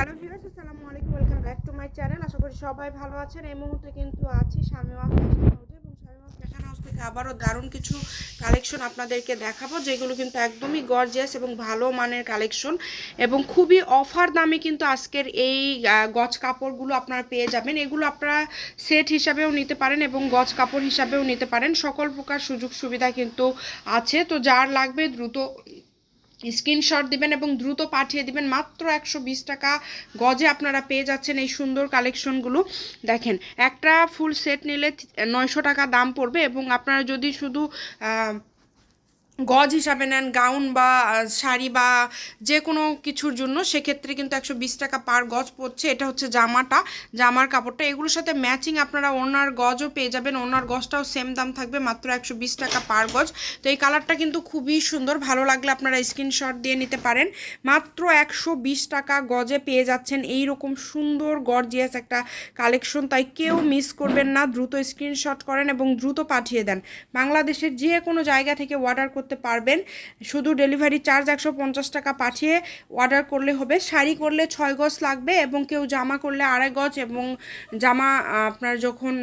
Hello viewers, আসসালামু আলাইকুম, welcome back to my channel. আশা করি সবাই ভালো আছেন। এই মুহূর্তে কিন্তু আছি শামিমা এবং ফ্যাশন হাউস থেকে আবারও দারুণ কিছু কালেকশন আপনাদেরকে দেখাবো, যেগুলো কিন্তু একদমই গর্জিয়াস এবং ভালো মানের কালেকশন এবং খুবই অফার দামে কিন্তু আজকের এই গজ কাপড়গুলো আপনারা পেয়ে যাবেন। এগুলো আপনারা সেট হিসাবেও নিতে পারেন এবং গজ কাপড় হিসাবেও নিতে পারেন। সকল প্রকার সুযোগ সুবিধা কিন্তু আছে। তো যার লাগবে দ্রুত স্ক্রিনশট দিবেন এবং দ্রুত পাঠিয়ে দিবেন। মাত্র একশো বিশ টাকা গজে আপনারা পেয়ে যাচ্ছেন এই সুন্দর কালেকশনগুলো। দেখেন, একটা ফুল সেট নিলে নয়শো টাকা দাম পড়বে এবং আপনারা যদি শুধু গজ হিসাবে নেন, গাউন বা শাড়ি বা যে কোনো কিছুর জন্য সেক্ষেত্রে কিন্তু একশো বিশ টাকা পার গজ পড়ছে। এটা হচ্ছে জামাটা, জামার কাপড়টা। এগুলোর সাথে ম্যাচিং আপনারা ওনার গজও পেয়ে যাবেন। ওনার গজটাও সেম দাম থাকবে, মাত্র একশো বিশ টাকা পার গজ। তো এই কালারটা কিন্তু খুবই সুন্দর, ভালো লাগলে আপনারা স্ক্রিনশট দিয়ে নিতে পারেন। মাত্র একশো বিশ টাকা গজে পেয়ে যাচ্ছেন এই রকম সুন্দর গর্জিয়াস একটা কালেকশন তাই কেউ মিস করবেন না, দ্রুত স্ক্রিনশট করেন এবং দ্রুত পাঠিয়ে দেন। বাংলাদেশের যে কোনো জায়গা থেকে অর্ডার করতে পারবেন। শুধু ডেলিভারি চার্জ একশো পঞ্চাশ টাকা পাঠিয়ে অর্ডার করলে হবে। শাড়ি করলে ছয় গজ লাগবে এবং কেউ জামা করলে আড়াই গজ এবং জামা আপনার যখন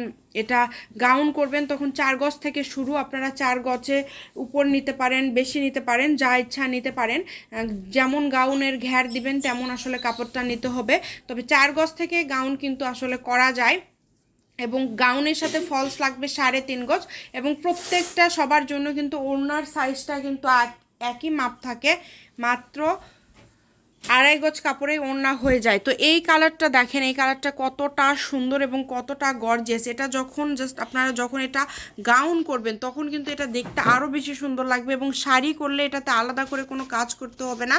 এটা গাউন করবেন তখন চার গজ থেকে শুরু আপনারা চার গজে উপর নিতে পারেন, বেশি নিতে পারেন, যা ইচ্ছা নিতে পারেন। যেমন গাউনের ঘ্যার দিবেন, তেমন আসলে কাপড়টা নিতে হবে। তবে চার গজ থেকে গাউন কিন্তু আসলে করা যায়। এবং গাউনের সাথে ফলস লাগবে সাড়ে তিন গজ এবং প্রত্যেকটা সবার জন্য কিন্তু ওড়নার সাইজটা কিন্তু এক- একই মাপ থাকে। মাত্র আড়াই গজ কাপড়ে ওড়না হয়ে যায়। তো এই কালারটা দেখেন, এই কালারটা কতটা সুন্দর এবং কতটা গর্জিয়াস এটা যখন জাস্ট আপনারা যখন এটা গাউন করবেন, তখন কিন্তু এটা দেখতে আরও বেশি সুন্দর লাগবে এবং শাড়ি করলে এটাতে আলাদা করে কোনো কাজ করতে হবে না।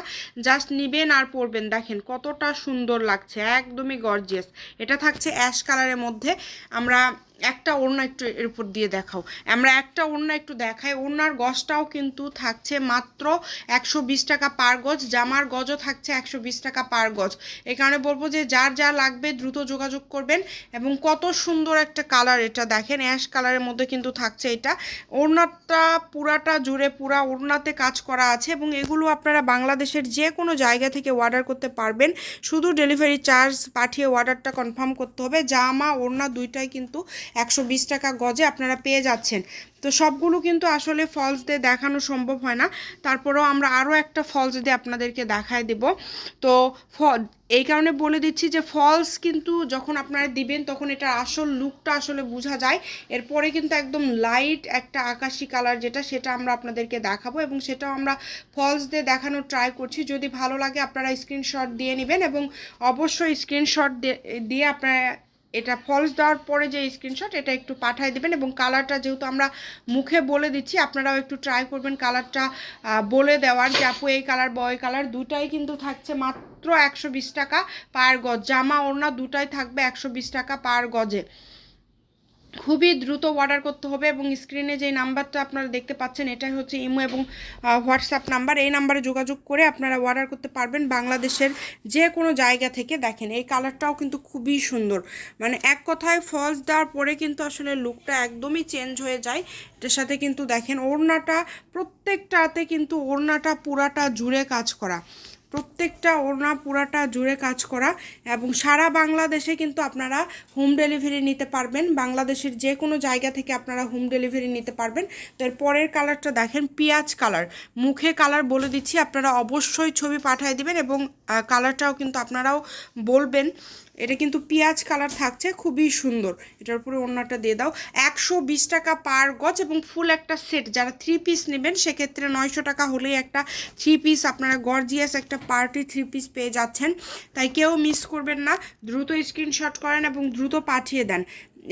জাস্ট নিবেন আর পরবেন। দেখেন কতটা সুন্দর লাগছে, একদমই গর্জিয়াস এটা থাকছে অ্যাশ কালারের মধ্যে। আমরা একটা ওড়না একটু এর উপর দিয়ে দেখাও। আমরা একটা ওড়না একটু দেখাই। ওড়নার গজটাও কিন্তু থাকছে মাত্র একশো বিশ টাকা পার গজ, জামার গজও থাকছে একশো বিশ টাকা পার গজ। এই কারণে বলব যে যার যা লাগবে দ্রুত যোগাযোগ করবেন এবং কত সুন্দর একটা কালার এটা দেখেন, অ্যাশ কালারের মধ্যে কিন্তু থাকছে এটা। ওড়নাটা পুরাটা জুড়ে পুরা ওড়নাতে কাজ করা আছে এবং এগুলো আপনারা বাংলাদেশের যে কোনো জায়গা থেকে অর্ডার করতে পারবেন। শুধু ডেলিভারি চার্জ পাঠিয়ে অর্ডারটা কনফার্ম করতে হবে। জামা, ওড়না দুইটাই কিন্তু একশো বিশ টাকা গজে আপনারা পেয়ে যাচ্ছেন। তো সবগুলো কিন্তু আসলে ফলস দিয়ে দেখানো সম্ভব হয় না। তারপরেও আমরা আরও একটা ফলস দিয়ে আপনাদেরকে দেখায় দেব। তো ফ- এই কারণে বলে দিচ্ছি যে ফলস কিন্তু যখন আপনারা দিবেন, তখন এটা আসল লুকটা আসলে বোঝা যায়। এরপরে কিন্তু একদম লাইট একটা আকাশি কালার যেটা, সেটা আমরা আপনাদেরকে দেখাবো এবং সেটাও আমরা ফলস দিয়ে দেখানোর ট্রাই করছি। যদি ভালো লাগে আপনারা স্ক্রিনশট দিয়ে নেবেন এবং অবশ্যই স্ক্রিনশট দিয়ে আপনারা এটা ফলস দেওয়ার পরে যে স্ক্রিনশট এটা একটু পাঠিয়ে দেবেন এবং কালারটা যেহেতু আমরা মুখে বলে দিচ্ছি, আপনারাও একটু ট্রাই করবেন কালারটা বলে দেওয়ার যে আপু, এই কালার বয় কালার দুটাই কিন্তু থাকছে মাত্র একশো বিশ টাকা পার গজ। জামা ওড়না দুটাই থাকবে একশো বিশ টাকা পার গজে। খুবই দ্রুত অর্ডার করতে হবে এবং স্ক্রিনে যে নাম্বারটা আপনারা দেখতে পাচ্ছেন, এটাই হচ্ছে ইমো এবং হোয়াটসঅ্যাপ নাম্বার এই নাম্বারে যোগাযোগ করে আপনারা অর্ডার করতে পারবেন বাংলাদেশের যে কোনো জায়গা থেকে দেখেন। এই কালারটাও কিন্তু খুবই সুন্দর। মানে এক কথায় ফলস দেওয়ার পরে কিন্তু আসলে লুকটা একদমই চেঞ্জ হয়ে যায়। এটার সাথে কিন্তু দেখেন ওড়নাটা, প্রত্যেকটাতে কিন্তু ওড়নাটা পুরাটা জুড়ে কাজ করা। প্রত্যেকটা ওড়না পুরাটা জুড়ে কাজ করা এবং সারা বাংলাদেশে কিন্তু আপনারা হোম ডেলিভারি নিতে পারবেন। বাংলাদেশের যে কোনো জায়গা থেকে আপনারা হোম ডেলিভারি নিতে পারবেন। তো এর পরের কালারটা দেখেন, পেঁয়াজ কালার মুখে কালার বলে দিচ্ছি, আপনারা অবশ্যই ছবি পাঠিয়ে দিবেন এবং কালারটাও কিন্তু আপনারাও বলবেন। এটা কিন্তু পেঁয়াজ কালার থাকছে, খুবই সুন্দর। এটার উপরে ওড়নাটা দিয়ে দাও। একশো বিশ টাকা পার গজ এবং ফুল একটা সেট। যারা থ্রি পিস নেবেন, সেক্ষেত্রে নয়শো টাকা হলেই একটা থ্রি পিস আপনারা গর্জিয়াস একটা পার্টি থ্রি পিস পেয়ে যাচ্ছেন। তাই কেউ মিস করবেন না। দ্রুত স্ক্রিনশট করেন এবং দ্রুত পাঠিয়ে দেন।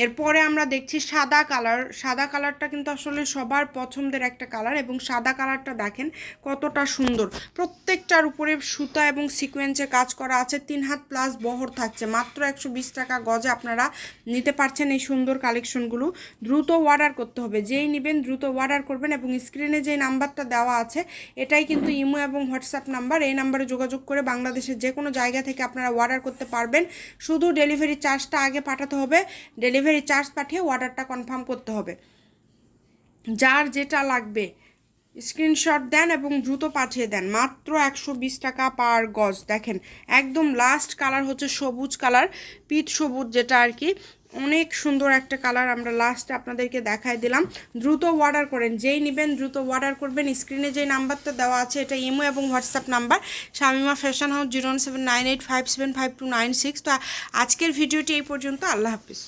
এরপরে আমরা দেখছি সাদা কালার। সাদা কালারটা কিন্তু আসলে সবার পছন্দের একটা কালার এবং সাদা কালারটা দেখেন কতটা সুন্দর। প্রত্যেকটার উপরে সুতা এবং সিকোয়েন্সে কাজ করা আছে। তিন হাত প্লাস বহর থাকছে। মাত্র একশো বিশ টাকা গজে আপনারা নিতে পারছেন এই সুন্দর কালেকশনগুলো দ্রুত অর্ডার করতে হবে। যেই নেবেন দ্রুত অর্ডার করবেন এবং স্ক্রিনে যে নাম্বারটা দেওয়া আছে, এটাই কিন্তু ইমো এবং হোয়াটসঅ্যাপ নাম্বার। এই নাম্বারে যোগাযোগ করে বাংলাদেশের যে কোনো জায়গা থেকে আপনারা অর্ডার করতে পারবেন। শুধু ডেলিভারি চার্জটা আগে পাঠাতে হবে। ডেলিভারি চার্জ পাঠিয়ে অর্ডারটা কনফার্ম করতে হবে। যার যেটা লাগবে, স্ক্রিনশট দেন এবং দ্রুত পাঠিয়ে দেন। মাত্র একশো বিশ টাকা পার গজ। দেখেন, একদম লাস্ট কালার হচ্ছে সবুজ কালার পিঠ সবুজ যেটা আর কি। অনেক সুন্দর একটা কালার আমরা লাস্টে আপনাদেরকে দেখায় দিলাম। দ্রুত অর্ডার করেন। যেই নেবেন দ্রুত অর্ডার করবেন। স্ক্রিনে যে নাম্বারটা দেওয়া আছে, এটা ইমো এবং WhatsApp number. Shamima fashion house zero seven nine eight five seven five two nine six তো আজকের ভিডিওটি এই পর্যন্ত। আল্লাহ হাফিজ।